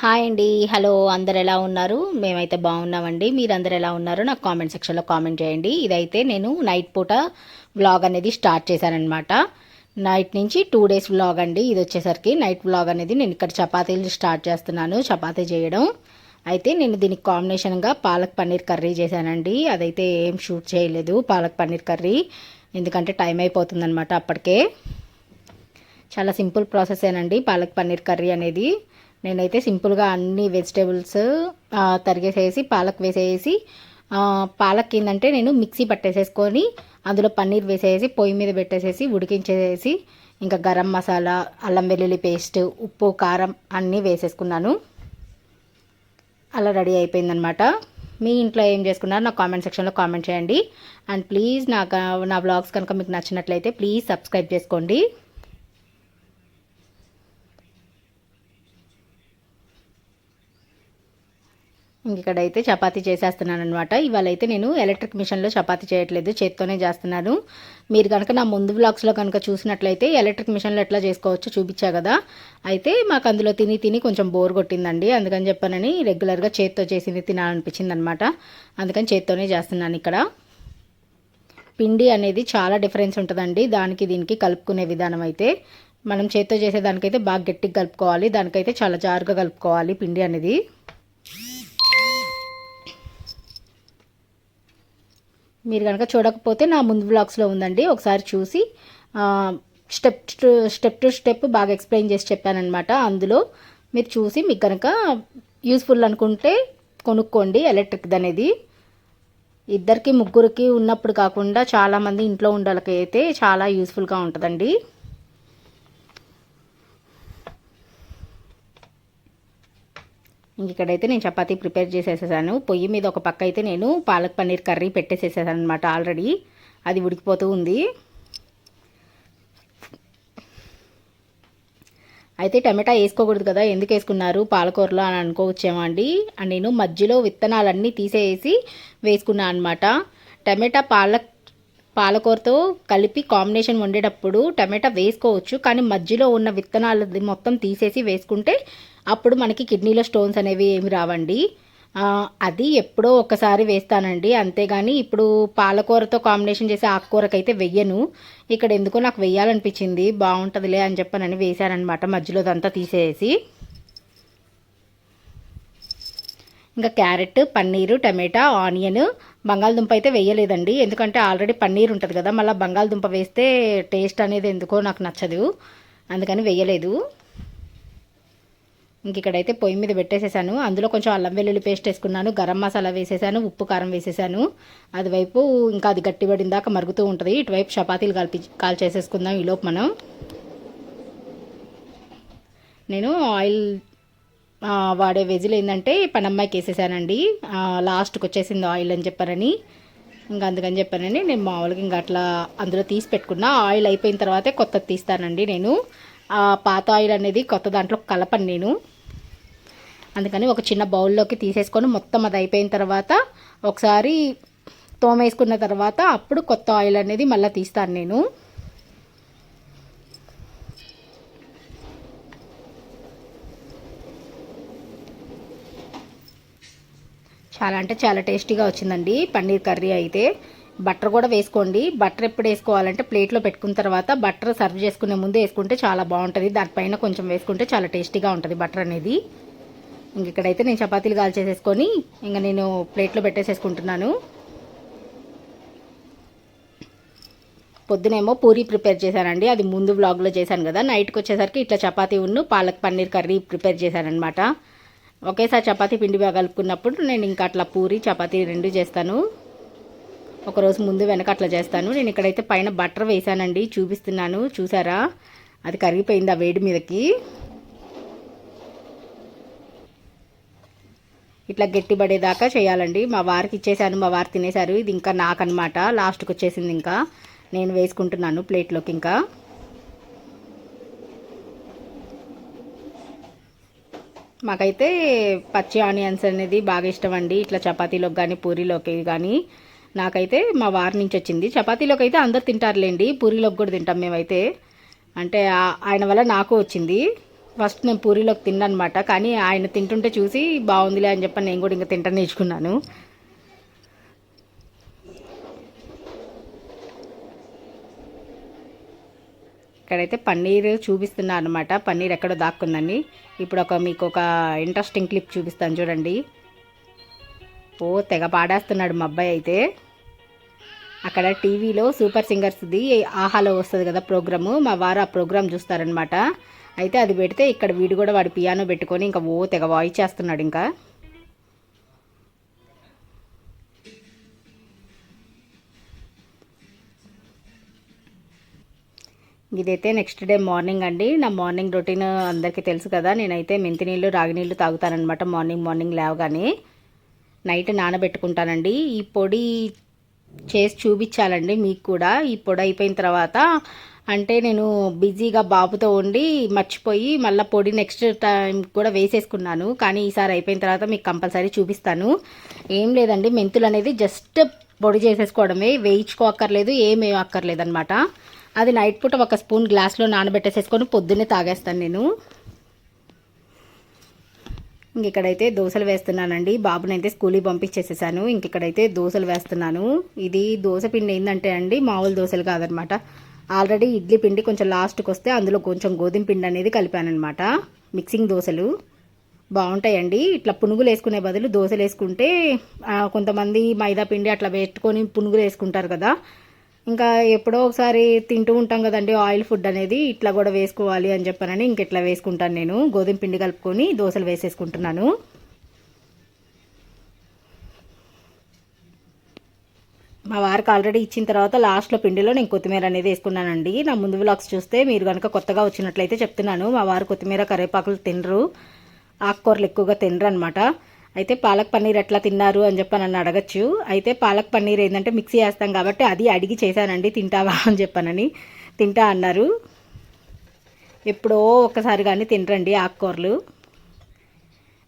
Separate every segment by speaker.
Speaker 1: Hi అండి. Hello అందరు ఎలా ఉన్నారు? మేమైతే బాగున్నామండి. మీరు అందరు ఎలా ఉన్నారు? నాకు కామెంట్ సెక్షన్లో కామెంట్ చేయండి. ఇదైతే నేను నైట్ పూట వ్లాగ్ అనేది స్టార్ట్ చేశానమాట నైట్ నుంచి టూ డేస్ వ్లాగ్ అండి. ఇది వచ్చేసరికి నైట్ వ్లాగ్ అనేది నేను ఇక్కడ చపాతీలు స్టార్ట్ చేస్తున్నాను చపాతీ చేయడం. అయితే నేను దీనికి కాంబినేషన్గా పాలక్ పన్నీర్ కర్రీ చేశానండి. అదైతే ఏం షూట్ చేయలేదు పాలక్ పన్నీర్ కర్రీ. ఎందుకంటే టైం అయిపోతుందన్నమాట అప్పటికే. చాలా సింపుల్ ప్రాసెస్ ఏనండి పాలక్ పన్నీర్ కర్రీ అనేది. నేనైతే సింపుల్గా అన్ని వెజిటేబుల్స్ తరిగేసేసి పాలక్ వేసేసి పాలక్ ఏంటంటే నేను మిక్సీ పట్టేసేసుకొని అందులో పన్నీర్ వేసేసి పొయ్యి మీద పెట్టేసేసి ఉడికించేసి ఇంకా గరం మసాలా అల్లం వెల్లుల్లి పేస్ట్ ఉప్పు కారం అన్నీ వేసేసుకున్నాను. అలా రెడీ అయిపోయిందనమాట మీ ఇంట్లో ఏం చేసుకున్నారు నా కామెంట్ సెక్షన్లో కామెంట్ చేయండి. అండ్ ప్లీజ్ నాకు నా బ్లాగ్స్ కనుక మీకు నచ్చినట్లయితే ప్లీజ్ సబ్స్క్రైబ్ చేసుకోండి ఇంక ఇక్కడైతే చపాతీ చేసేస్తున్నాను అనమాట ఇవాళ అయితే నేను ఎలక్ట్రిక్ మిషన్లో చపాతీ చేయట్లేదు చేత్తోనే చేస్తున్నాను. మీరు కనుక నా ముందు బ్లాగ్స్లో కనుక చూసినట్లయితే ఎలక్ట్రిక్ మిషన్లో ఎట్లా చేసుకోవచ్చో చూపించా కదా. అయితే మాకు అందులో తిని తిని కొంచెం బోర్ కొట్టిందండి. అందుకని చెప్పానని రెగ్యులర్గా చేత్తో చేసింది తినాలనిపించింది అనమాట అందుకని చేత్తోనే చేస్తున్నాను ఇక్కడ. పిండి అనేది చాలా డిఫరెన్స్ ఉంటుందండి. దానికి దీనికి కలుపుకునే విధానం అయితే. మనం చేత్తో చేసేదానికైతే బాగా గట్టిగా కలుపుకోవాలి. దానికైతే చాలా జారుగా కలుపుకోవాలి పిండి అనేది. మీరు కనుక చూడకపోతే నా ముందు బ్లాగ్స్లో ఉందండి. ఒకసారి చూసి step to step to step బాగా ఎక్స్ప్లెయిన్ చేసి చెప్పానమాట అందులో మీరు చూసి మీకు కనుక యూస్ఫుల్ అనుకుంటే కొనుక్కోండి ఎలక్ట్రిక్ది అనేది ఇద్దరికి ముగ్గురికి ఉన్నప్పుడు కాకుండా చాలామంది ఇంట్లో ఉండాలకి అయితే చాలా యూస్ఫుల్గా ఉంటుందండి. ఇక్కడైతే నేను చపాతీ ప్రిపేర్ చేసేసేసాను. పొయ్యి మీద ఒక పక్క అయితే నేను పాలక్ పన్నీర్ కర్రీ పెట్టేసేసాను అనమాట ఆల్రెడీ. అది ఉడికిపోతూ ఉంది. అయితే టమాటా వేసుకోకూడదు కదా ఎందుకు వేసుకున్నారు? పాలకూరలో అని అనుకోవచ్చేమో అండి. అండ్ నేను మధ్యలో విత్తనాలన్నీ తీసేసి వేసుకున్నాను అనమాట టమాటా పాలక్ పాలకూరతో కలిపి కాంబినేషన్ వండేటప్పుడు టమాటా వేసుకోవచ్చు కానీ మధ్యలో ఉన్న విత్తనాలు మొత్తం తీసేసి వేసుకుంటే అప్పుడు మనకి కిడ్నీలో స్టోన్స్ అనేవి ఏమి రావండి. అది ఎప్పుడో ఒకసారి వేస్తానండి. అంతేగాని ఇప్పుడు పాలకూరతో కాంబినేషన్ చేసే ఆకుకూరకైతే వెయ్యను. ఇక్కడ ఎందుకో నాకు వెయ్యాలనిపించింది. బాగుంటుందిలే అని చెప్పనని వేశానమాట మధ్యలో దంతా తీసేసి. ఇంకా క్యారెట్ పన్నీరు టమాటా ఆనియన్ బంగాళదుంప అయితే వేయలేదండి. ఎందుకంటే ఆల్రెడీ పన్నీర్ ఉంటుంది కదా మళ్ళీ బంగాళదుంప వేస్తే టేస్ట్ అనేది ఎందుకో నాకు నచ్చదు. అందుకని వేయలేదు. ఇంక ఇక్కడైతే పొయ్యి మీద పెట్టేసేసాను. అందులో కొంచెం అల్లం వెల్లుల్లి పేస్ట్ వేసుకున్నాను గరం మసాలా వేసేసాను ఉప్పు కారం వేసేసాను. అది వైపు ఇంకా అది గట్టిపడిన దాకా మరుగుతూ ఉంటుంది. ఇటువైపు చపాతీలు కాల్పి కాల్ చేసేసుకుందాం ఈలోపు మనం. నేను ఆయిల్ వాడే వెజిల్ ఏంటంటే పనమ్మాయికి వేసేసానండి లాస్ట్కి వచ్చేసింది ఆయిల్ అని చెప్పారని ఇంకా అందుకని చెప్పానని నేను మామూలుగా ఇంకా అట్లా అందులో తీసి పెట్టుకున్న. ఆయిల్ అయిపోయిన తర్వాతే కొత్తది తీస్తానండి నేను. ఆ పాత ఆయిల్ అనేది కొత్త దాంట్లో కలపను నేను. అందుకని ఒక చిన్న బౌల్లోకి తీసేసుకొని మొత్తం అది అయిపోయిన తర్వాత ఒకసారి తోమేసుకున్న తర్వాత అప్పుడు కొత్త ఆయిల్ అనేది మళ్ళీ తీస్తాను నేను. చాలా అంటే చాలా టేస్టీగా వచ్చిందండి. పన్నీర్ కర్రీ అయితే. బటర్ కూడా వేసుకోండి. బటర్ ఎప్పుడు వేసుకోవాలంటే ప్లేట్లో పెట్టుకున్న తర్వాత బటర్ సర్వ్ చేసుకునే ముందు వేసుకుంటే చాలా బాగుంటుంది. దానిపైన కొంచెం వేసుకుంటే చాలా టేస్టీగా ఉంటుంది బటర్ అనేది. ఇంక ఇక్కడైతే నేను చపాతీలు కాల్చేసేసుకొని ఇంకా నేను ప్లేట్లో పెట్టేసేసుకుంటున్నాను. పొద్దునేమో పూరి ప్రిపేర్ చేశానండి. అది ముందు వ్లాగ్లో చేశాను కదా. నైట్కి వచ్చేసరికి ఇట్లా చపాతీ ఉన్ను పాలక్ పన్నీర్ కర్రీ ప్రిపేర్ చేశానమాట ఒకేసారి చపాతీ పిండి బాగా కలుపుకున్నప్పుడు నేను ఇంకా అట్లా పూరి చపాతీ రెండు చేస్తాను. ఒకరోజు ముందు వెనక అట్లా చేస్తాను. నేను ఇక్కడైతే పైన బటర్ వేసానండి చూపిస్తున్నాను. చూసారా? అది కరిగిపోయింది ఆ వేడి మీదకి. ఇట్లా గట్టిపడేదాకా చేయాలండి. మా వారికి ఇచ్చేసాను మా వారు తినేశారు. ఇది ఇంకా నాకనమాట. లాస్ట్కి వచ్చేసింది ఇంకా. నేను వేసుకుంటున్నాను ప్లేట్లోకి ఇంకా. మాకైతే పచ్చి ఆనియన్స్ అనేది బాగా ఇష్టం అండి ఇట్లా చపాతీలోకి కానీ పూరీలోకి కానీ నాకైతే మా వారి నుంచి వచ్చింది. చపాతీలోకి అయితే అందరు తింటారులేండి. పూరీలోకి కూడా తింటాం మేమైతే. అంటే ఆయన వల్ల నాకు వచ్చింది. ఫస్ట్ నేను పూరీలోకి తిన్నానమాట. కానీ ఆయన తింటుంటే చూసి బాగుందిలే అని చెప్పి నేను కూడా ఇంకా తింట నేర్చుకున్నాను. ఇక్కడైతే పన్నీర్ చూపిస్తున్నా అనమాట పన్నీర్ ఎక్కడో దాక్కుందని ఇప్పుడు ఒక మీకు ఒక ఇంట్రెస్టింగ్ క్లిప్ చూపిస్తాను చూడండి. ఓ తెగ పాడేస్తున్నాడు మా అబ్బాయి అయితే. అక్కడ టీవీలో సూపర్ సింగర్స్ది ఆహాలో వస్తుంది కదా ప్రోగ్రాము. మా వారు ఆ ప్రోగ్రామ్ చూస్తారనమాట అయితే అది పెడితే ఇక్కడ వీడు కూడా వాడి పియానో పెట్టుకొని ఇంకా ఓ తెగ వాయిస్ చేస్తున్నాడు ఇంకా. ఇదైతే నెక్స్ట్ డే మార్నింగ్ అండి. నా మార్నింగ్ రొటీన్ అందరికీ తెలుసు కదా నేనైతే మెంతి నీళ్ళు రాగి నీళ్ళు తాగుతానమాట మార్నింగ్ మార్నింగ్ లేవగానే. నైట్ నానబెట్టుకుంటానండి. ఈ పొడి చేసి చూపించాలండి మీకు కూడా. ఈ పొడి అయిపోయిన తర్వాత అంటే నేను బిజీగా బాబుతో ఉండి మర్చిపోయి మళ్ళీ పొడి నెక్స్ట్ టైం కూడా వేసేసుకున్నాను. కానీ ఈసారి అయిపోయిన తర్వాత మీకు కంపల్సరీ చూపిస్తాను. ఏం లేదండి మెంతులు అనేది జస్ట్ పొడి చేసేసుకోవడమే. వేయించుకోక్కర్లేదు ఏం అక్కర్లేదు అనమాట అది నైట్ పూట ఒక స్పూన్ గ్లాస్లో నానబెట్టేసేసుకొని పొద్దున్నే తాగేస్తాను నేను. ఇంక ఇక్కడైతే దోశలు వేస్తున్నానండి. బాబునైతే స్కూల్కి పంపించేసేసాను. ఇంక ఇక్కడైతే దోశలు వేస్తున్నాను. ఇది దోశ పిండి ఏంటంటే అండి మామూలు దోశలు కాదనమాట. ఆల్రెడీ ఇడ్లీ పిండి కొంచెం లాస్ట్కి వస్తే అందులో కొంచెం గోధుమ పిండి అనేది కలిపానమాట మిక్సింగ్ దోశలు. బాగుంటాయండి. ఇట్లా పునుగులు వేసుకునే బదులు దోశలు వేసుకుంటే కొంతమంది మైదా పిండి అట్లా పెట్టుకొని పునుగులు వేసుకుంటారు కదా ఇంకా ఎప్పుడో ఒకసారి తింటూ ఉంటాం కదండి ఆయిల్ ఫుడ్ అనేది. ఇట్లా కూడా వేసుకోవాలి అని చెప్పానని ఇంక ఇట్లా వేసుకుంటాను నేను. గోధుమ పిండి కలుపుకొని దోశలు వేసేసుకుంటున్నాను. మా వారికి ఆల్రెడీ ఇచ్చిన తర్వాత లాస్ట్లో పిండిలో నేను కొత్తిమీర అనేది వేసుకున్నానండి. నా ముందు వ్లాగ్స్ చూస్తే మీరు కనుక కొత్తగా వచ్చినట్లయితే చెప్తున్నాను. మా వారు కొత్తిమీర కరివేపాకులు తినరు. ఆకుకూరలు ఎక్కువగా తినరు అనమాట అయితే పాలక్ పన్నీర్ ఎట్లా తిన్నారు అని చెప్పి నన్ను అడగచ్చు. అయితే పాలక్ పన్నీర్ ఏంటంటే మిక్సీ వేస్తాం కాబట్టి అది అడిగి చేశానండి. తింటావా అని చెప్పానని. తింటా అన్నారు. ఎప్పుడో ఒక్కసారి కానీ తినరండి ఆకుకూరలు.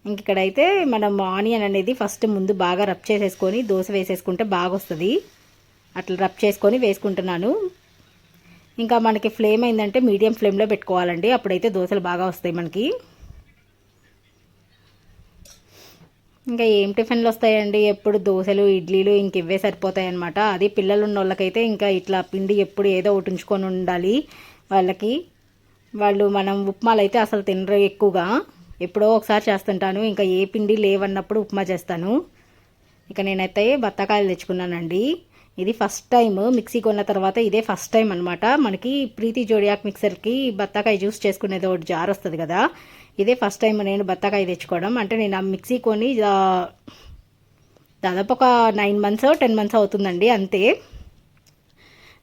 Speaker 1: ఇంక ఇక్కడైతే మనం ఆనియన్ అనేది ఫస్ట్ ముందు బాగా రబ్ చేసేసుకొని దోశ వేసేసుకుంటే బాగా వస్తుంది అట్లా రబ్ చేసుకొని వేసుకుంటున్నాను. ఇంకా మనకి ఫ్లేమ్ అయిందంటే మీడియం ఫ్లేమ్లో పెట్టుకోవాలండి. అప్పుడైతే దోశలు బాగా వస్తాయి మనకి. ఇంకా ఏం టిఫిన్లు వస్తాయండి? ఎప్పుడు దోశలు ఇడ్లీలు ఇంక ఇవే సరిపోతాయి అనమాట అది పిల్లలు ఉన్న వాళ్ళకైతే ఇంకా ఇట్లా పిండి ఎప్పుడు ఏదో ఒకటి ఉంచుకొని ఉండాలి వాళ్ళకి. వాళ్ళు మనం ఉప్మాలు అయితే అసలు తినరు ఎక్కువగా. ఎప్పుడో ఒకసారి చేస్తుంటాను. ఇంకా ఏ పిండి లేవన్నప్పుడు ఉప్మా చేస్తాను. ఇక నేనైతే బత్తాకాయలు తెచ్చుకున్నానండి. ఇది ఫస్ట్ టైం మిక్సీ కొన్న తర్వాత ఇదే ఫస్ట్ టైం అనమాట మనకి ప్రీతి జోడియాక్ మిక్సర్కి బత్తాకాయ జ్యూస్ చేసుకునేది ఒకటి జార్ వస్తుంది కదా. ఇదే ఫస్ట్ టైం నేను బత్తాకాయ తెచ్చుకోవడం. అంటే నేను ఆ మిక్సీ కొని దాదాపు ఒక నైన్ మంత్స్ టెన్ మంత్స్ అవుతుందండి అంతే.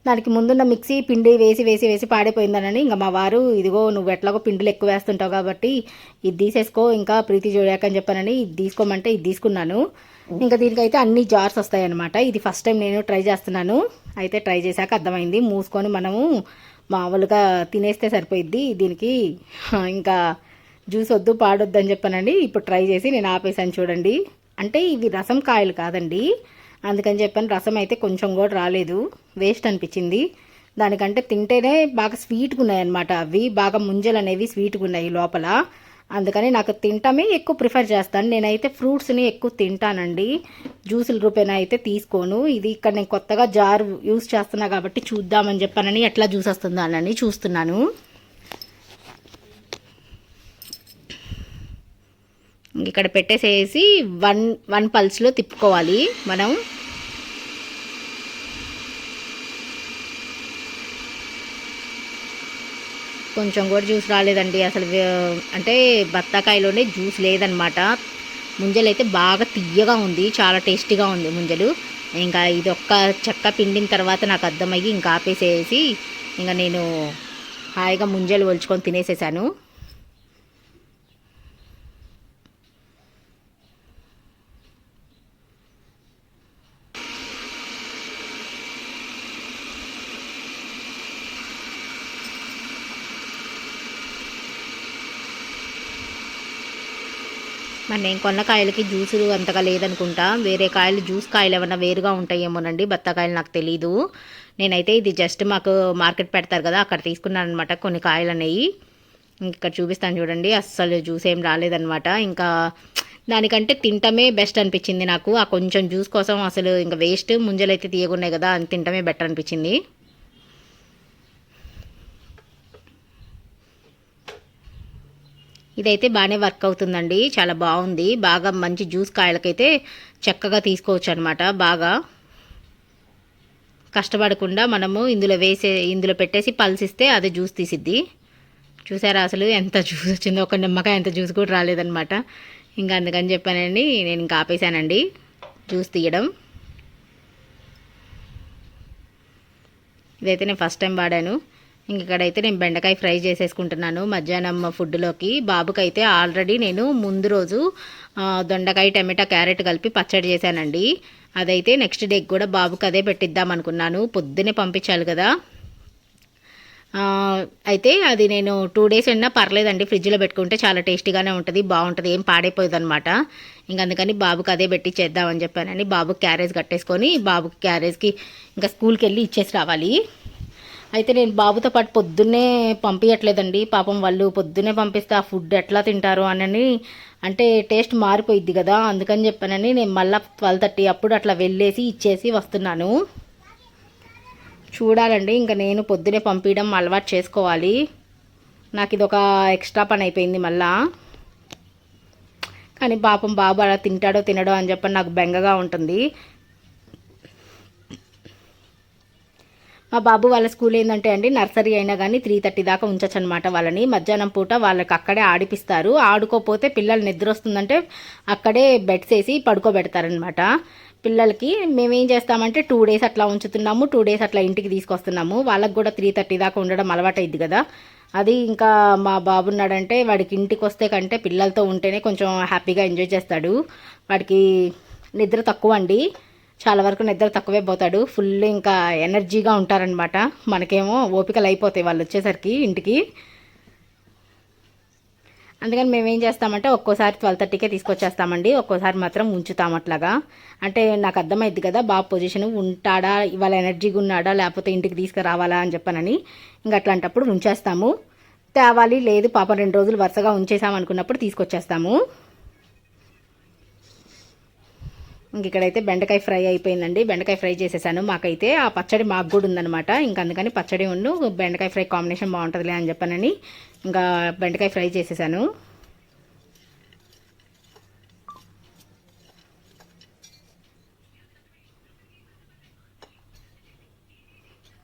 Speaker 1: దానికి ముందున్న మిక్సీ పిండి వేసి వేసి వేసి పాడైపోయిందనని ఇంకా మా వారు ఇదిగో నువ్వు ఎట్లాగో పిండిలు ఎక్కువ వేస్తుంటావు కాబట్టి ఇది తీసేసుకో ఇంకా ప్రీతి జోడాక అని చెప్పానని ఇది తీసుకోమంటే ఇది తీసుకున్నాను. ఇంకా దీనికైతే అన్ని జార్స్ వస్తాయన్నమాట. ఇది ఫస్ట్ టైం నేను ట్రై చేస్తున్నాను. అయితే ట్రై చేశాక అర్థమైంది. మూసుకొని మనము మామూలుగా తినేస్తే సరిపోయిద్ది. దీనికి ఇంకా జ్యూస్ వద్దు పాడొద్దు అని చెప్పానండి. ఇప్పుడు ట్రై చేసి నేను ఆపేసాను చూడండి. అంటే ఇవి రసం కాయలు కాదండి. అందుకని చెప్పాను రసం అయితే కొంచెం కూడా రాలేదు. వేస్ట్ అనిపించింది. దానికంటే తింటేనే బాగా స్వీట్గా ఉన్నాయి అనమాట అవి. బాగా ముంజలు అనేవి స్వీట్గా ఉన్నాయి లోపల. అందుకని నాకు తింటామే ఎక్కువ ప్రిఫర్ చేస్తాను. నేనైతే ఫ్రూట్స్ని ఎక్కువ తింటానండి. జ్యూసుల రూపేనా అయితే తీసుకోను. ఇది ఇక్కడ నేను కొత్తగా జార్ యూస్ చేస్తున్నా కాబట్టి చూద్దామని చెప్పానని ఎట్లా జ్యూస్ వస్తుందా చూస్తున్నాను. ఇక్కడ పెట్టేసేసి వన్ వన్ పల్స్లో తిప్పుకోవాలి మనం. కొంచెం కూడా జ్యూస్ రాలేదండి. అసలు అంటే బత్తాకాయలోనే జ్యూస్ లేదనమాట. ముంజలు అయితే బాగా తీయగా ఉంది. చాలా టేస్టీగా ఉంది ముంజలు. ఇంకా ఇది ఒక్క చెక్క పిండిన తర్వాత నాకు అర్థమయ్యి ఇంకా ఆపేసేసి ఇంకా నేను హాయిగా ముంజలు ఒలుచుకొని తినేసేసాను. నేను కొన్న కాయలకి జ్యూసులు అంతగా లేదనుకుంటా. వేరే కాయలు జ్యూస్ కాయలు ఏమన్నా వేరుగా ఉంటాయేమోనండి. బత్తాకాయలు నాకు తెలీదు. నేనైతే ఇది జస్ట్ మాకు మార్కెట్ పెడతారు కదా అక్కడ తీసుకున్నాను అనమాట కొన్ని కాయలు అనేవి ఇక్కడ చూపిస్తాను చూడండి. అస్సలు జ్యూస్ ఏం రాలేదనమాట ఇంకా దానికంటే తింటమే బెస్ట్ అనిపించింది నాకు. ఆ కొంచెం జ్యూస్ కోసం అసలు ఇంకా వేస్ట్ ముంజలైతే తీయగున్నాయి కదా అని తింటమే బెటర్ అనిపించింది. ఇదైతే బాగానే వర్క్ అవుతుందండి. చాలా బాగుంది. బాగా మంచి జ్యూస్ కాయలకైతే చక్కగా తీసుకోవచ్చు అనమాట బాగా కష్టపడకుండా మనము ఇందులో వేసే ఇందులో పెట్టేసి పల్సిస్తే అదే జ్యూస్ తీసిద్ది. చూసారా అసలు ఎంత జ్యూస్ వచ్చిందో. ఒక నిమ్మకాయ ఎంత జ్యూస్ కూడా రాలేదనమాట ఇంకా అందుకని చెప్పానండి నేను ఇంకా ఆపేశానండి. జ్యూస్ తీయడం. ఇదైతే నేను ఫస్ట్ టైం వాడాను. ఇంక ఇక్కడైతే నేను బెండకాయ ఫ్రై చేసేసుకుంటున్నాను. మధ్యాహ్నం ఫుడ్లోకి. బాబుకైతే ఆల్రెడీ నేను ముందు రోజు దొండకాయ టమాటా క్యారెట్ కలిపి పచ్చడి చేశానండి. అదైతే నెక్స్ట్ డేకి కూడా బాబుకి అదే పెట్టిద్దాం అనుకున్నాను. పొద్దునే పంపించాలి కదా. అయితే అది నేను టూ డేస్ అయినా పర్లేదండి. ఫ్రిడ్జ్లో పెట్టుకుంటే చాలా టేస్టీగానే ఉంటుంది బాగుంటుంది ఏం పాడైపోయేది అనమాట ఇంక అందుకని బాబుకి అదే పెట్టి చేద్దామని చెప్పానని బాబుకి క్యారేజ్ కట్టేసుకొని బాబుకి క్యారేజ్కి ఇంకా స్కూల్కి వెళ్ళి ఇచ్చేసి రావాలి. అయితే నేను బాబుతో పాటు పొద్దున్నే పంపించట్లేదండి పాపం వాళ్ళు పొద్దున్నే పంపిస్తే ఆ ఫుడ్ ఎట్లా తింటారు అని అంటే టేస్ట్ మారిపోయిద్ది కదా అందుకని చెప్పానని నేను మళ్ళీ ట్వెల్వ్ థర్టీ అప్పుడు అట్లా వెళ్ళేసి ఇచ్చేసి వస్తున్నాను. చూడాలండి ఇంకా నేను పొద్దునే పంపించడం అలవాటు చేసుకోవాలి. నాకు ఇది ఒక ఎక్స్ట్రా పని అయిపోయింది మళ్ళా. కానీ పాపం బాబు అలా తింటాడో తినడో అని చెప్పని నాకు బెంగగా ఉంటుంది. మా బాబు వాళ్ళ స్కూల్ ఏంటంటే అండి నర్సరీ అయినా కానీ త్రీ థర్టీ దాకా ఉంచచ్చు అనమాట వాళ్ళని. మధ్యాహ్నం పూట వాళ్ళకి అక్కడే ఆడిపిస్తారు. ఆడుకోపోతే పిల్లలు నిద్ర వస్తుందంటే అక్కడే బెడ్స్ వేసి పడుకోబెడతారనమాట పిల్లలకి మేమేం చేస్తామంటే టూ డేస్ అట్లా ఉంచుతున్నాము టూ డేస్ అట్లా ఇంటికి తీసుకొస్తున్నాము. వాళ్ళకి కూడా త్రీ థర్టీ దాకా ఉండడం అలవాటైద్ది కదా. అది ఇంకా మా బాబు ఉన్నాడంటే వాడికి ఇంటికి వస్తే కంటే పిల్లలతో ఉంటేనే కొంచెం హ్యాపీగా ఎంజాయ్ చేస్తాడు. వాడికి నిద్ర తక్కువ అండి చాలా వరకు నిద్ర తక్కువే పోతాడు. ఫుల్ ఇంకా ఎనర్జీగా ఉంటారనమాట మనకేమో ఓపికలు అయిపోతాయి వాళ్ళు వచ్చేసరికి ఇంటికి. అందుకని మేము ఏం చేస్తామంటే ఒక్కోసారి ట్వెల్వ్ థర్టీకే తీసుకొచ్చేస్తామండి. ఒక్కోసారి మాత్రం ఉంచుతాం అట్లాగా. అంటే నాకు అర్థమైద్ది కదా బాబు పొజిషన్ ఉంటాడా ఇవాళ ఎనర్జీగా ఉన్నాడా లేకపోతే ఇంటికి తీసుకురావాలా అని చెప్పానని. ఇంకా అట్లాంటప్పుడు ఉంచేస్తాము. తేవాలి లేదు పాప రెండు రోజులు వరుసగా ఉంచేసాం అనుకున్నప్పుడు తీసుకొచ్చేస్తాము. ఇంక ఇక్కడైతే బెండకాయ ఫ్రై అయిపోయిందండి. బెండకాయ ఫ్రై చేసేసాను. మాకైతే ఆ పచ్చడి మాకు కూడా ఉందన్నమాట. ఇంకా అందుకని పచ్చడి ఉండు బెండకాయ ఫ్రై కాంబినేషన్ బాగుంటుందిలే అని చెప్పానని ఇంకా బెండకాయ ఫ్రై చేసేసాను.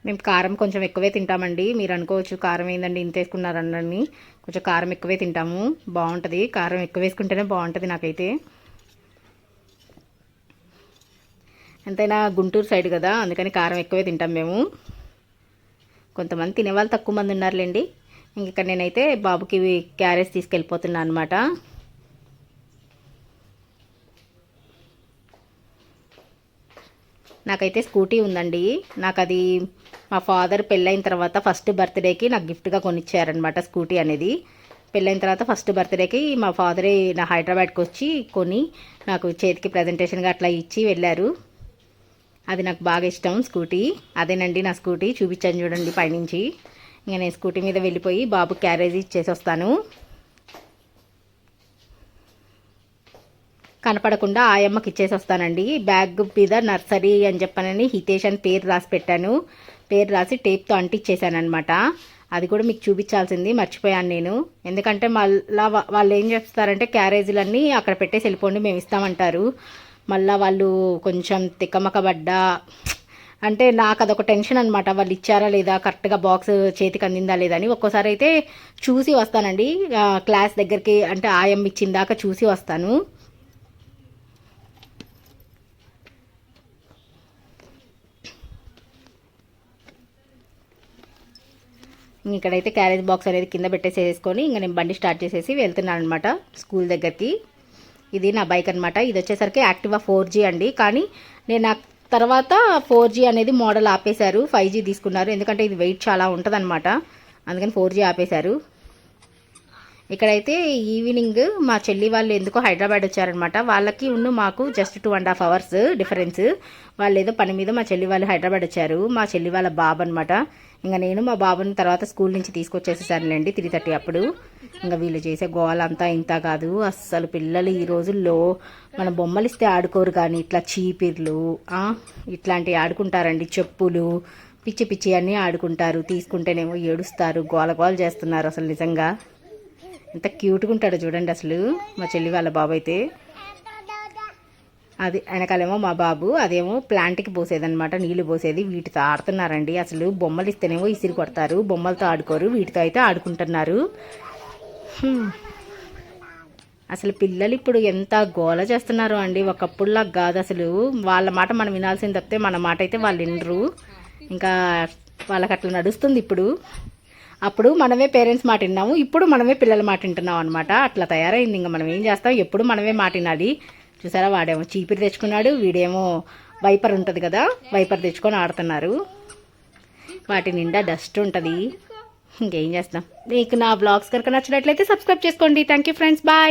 Speaker 1: మేము కారం కొంచెం ఎక్కువే తింటామండి. మీరు అనుకోవచ్చు కారం ఏందండి ఇంత వేసుకున్నారని కొంచెం కారం ఎక్కువే తింటాము. బాగుంటుంది. కారం ఎక్కువ వేసుకుంటేనే బాగుంటుంది నాకైతే. ఎంతైనా గుంటూరు సైడ్ కదా అందుకని కారం ఎక్కువే తింటాం మేము. కొంతమంది తినేవాళ్ళు తక్కువ మంది ఉన్నారులేండి. ఇంకా నేనైతే బాబుకి క్యారేజ్ తీసుకెళ్ళిపోతున్నాను అనమాట నాకైతే స్కూటీ ఉందండి. నాకు అది మా ఫాదర్ పెళ్ళైన తర్వాత ఫస్ట్ బర్త్డేకి నాకు గిఫ్ట్గా కొనిచ్చారనమాట స్కూటీ అనేది. పెళ్ళైన తర్వాత ఫస్ట్ బర్త్డేకి మా ఫాదరే నా హైదరాబాద్కి వచ్చి కొని నాకు చేతికి ప్రజెంటేషన్గా అట్లా ఇచ్చి వెళ్ళారు. అది నాకు బాగా ఇష్టం స్కూటీ. అదేనండి నా స్కూటీ చూపించాను చూడండి పైనుంచి. ఇంకా నేను స్కూటీ మీద వెళ్ళిపోయి బాబు క్యారేజ్ ఇచ్చేసి వస్తాను. కనపడకుండా ఆయమ్మకి ఇచ్చేసి వస్తానండి. బ్యాగ్ మీద నర్సరీ అని చెప్పనని హితేష్ అని పేరు రాసి పెట్టాను. పేరు రాసి టేప్తో అంటిచ్చేసానమాట అది కూడా మీకు చూపించాల్సింది మర్చిపోయాను నేను. ఎందుకంటే మళ్ళా వాళ్ళు ఏం చేస్తారంటే క్యారేజీలన్నీ అక్కడ పెట్టేసి వెళ్ళిపోండి మేము ఇస్తామంటారు. మళ్ళీ వాళ్ళు కొంచెం తిక్కమకబడ్డా అంటే నాకు అదొక టెన్షన్ అనమాట వాళ్ళు ఇచ్చారా లేదా? కరెక్ట్గా బాక్స్ చేతికి అందిందా లేదా అని. ఒక్కోసారి అయితే చూసి వస్తానండి. క్లాస్ దగ్గరికి అంటే ఆయం ఇచ్చిందాక చూసి వస్తాను. ఇక్కడైతే క్యారేజ్ బాక్స్ అనేది కింద పెట్టేసేసుకొని ఇంకా నేను బండి స్టార్ట్ చేసేసి వెళ్తున్నాను అనమాట స్కూల్ దగ్గరికి. ఇది నా బైక్ అనమాట ఇది వచ్చేసరికి యాక్టివా ఫోర్ జీ అండి. కానీ నేను నాకు తర్వాత ఫోర్ జీ అనేది మోడల్ ఆపేశారు. ఫైవ్ జీ తీసుకున్నారు. ఎందుకంటే ఇది వెయిట్ చాలా ఉంటుంది అందుకని ఫోర్ జీ ఆపేశారు. ఇక్కడైతే ఈవినింగ్ మా చెల్లి వాళ్ళు ఎందుకో హైదరాబాద్ వచ్చారనమాట. వాళ్ళకి ఉన్న మాకు just two and half hours difference వాళ్ళు ఏదో పని మీద మా చెల్లి వాళ్ళు హైదరాబాద్ వచ్చారు. మా చెల్లి వాళ్ళ బాబు అనమాట ఇంకా నేను మా బాబుని తర్వాత స్కూల్ నుంచి తీసుకొచ్చేసేసానులేండి త్రీ థర్టీ అప్పుడు. ఇంకా వీళ్ళు చేసే గోలంతా ఇంత కాదు. అస్సలు పిల్లలు ఈ రోజుల్లో మన బొమ్మలు ఇస్తే ఆడుకోరు కానీ ఇట్లా చీపిర్లు ఇట్లాంటివి ఆడుకుంటారండి. చెప్పులు పిచ్చి పిచ్చి అన్నీ ఆడుకుంటారు. తీసుకుంటేనేమో ఏడుస్తారు. గోల గోల చేస్తున్నారు అసలు నిజంగా. ఎంత క్యూట్గా ఉంటాడో చూడండి అసలు మా చెల్లి వాళ్ళ బాబు అయితే. అది వెనకాలేమో మా బాబు అదేమో ప్లాంట్కి పోసేదనమాట నీళ్ళు పోసేది వీటితో ఆడుతున్నారండి. అసలు బొమ్మలు ఇస్తేనేమో ఇసిరి కొడతారు బొమ్మలతో ఆడుకోరు వీటితో అయితే ఆడుకుంటున్నారు. అసలు పిల్లలు ఇప్పుడు ఎంత గోల చేస్తున్నారు అండి ఒకప్పుడులా కాదు అసలు. వాళ్ళ మాట మనం వినాల్సింది తప్పితే మన మాట అయితే వాళ్ళు వినరు. ఇంకా వాళ్ళకి అట్లా నడుస్తుంది ఇప్పుడు. అప్పుడు మనమే పేరెంట్స్ మాట విన్నాము ఇప్పుడు మనమే పిల్లల మాట వింటున్నాం అనమాట అట్లా తయారైంది. ఇంకా మనం ఏం చేస్తాం? ఎప్పుడు మనమే మాట వినాలి. చూసారా వాడేమో చీపిరి తెచ్చుకున్నాడు వీడేమో వైపర్ ఉంటుంది కదా వైపర్ తెచ్చుకొని ఆడుతున్నారు. వాటి నిండా డస్ట్ ఉంటుంది. ఇంకేం చేస్తాం? మీకు నా బ్లాగ్స్ కనుక నచ్చినట్లయితే సబ్స్క్రైబ్ చేసుకోండి. Thank you friends. బాయ్.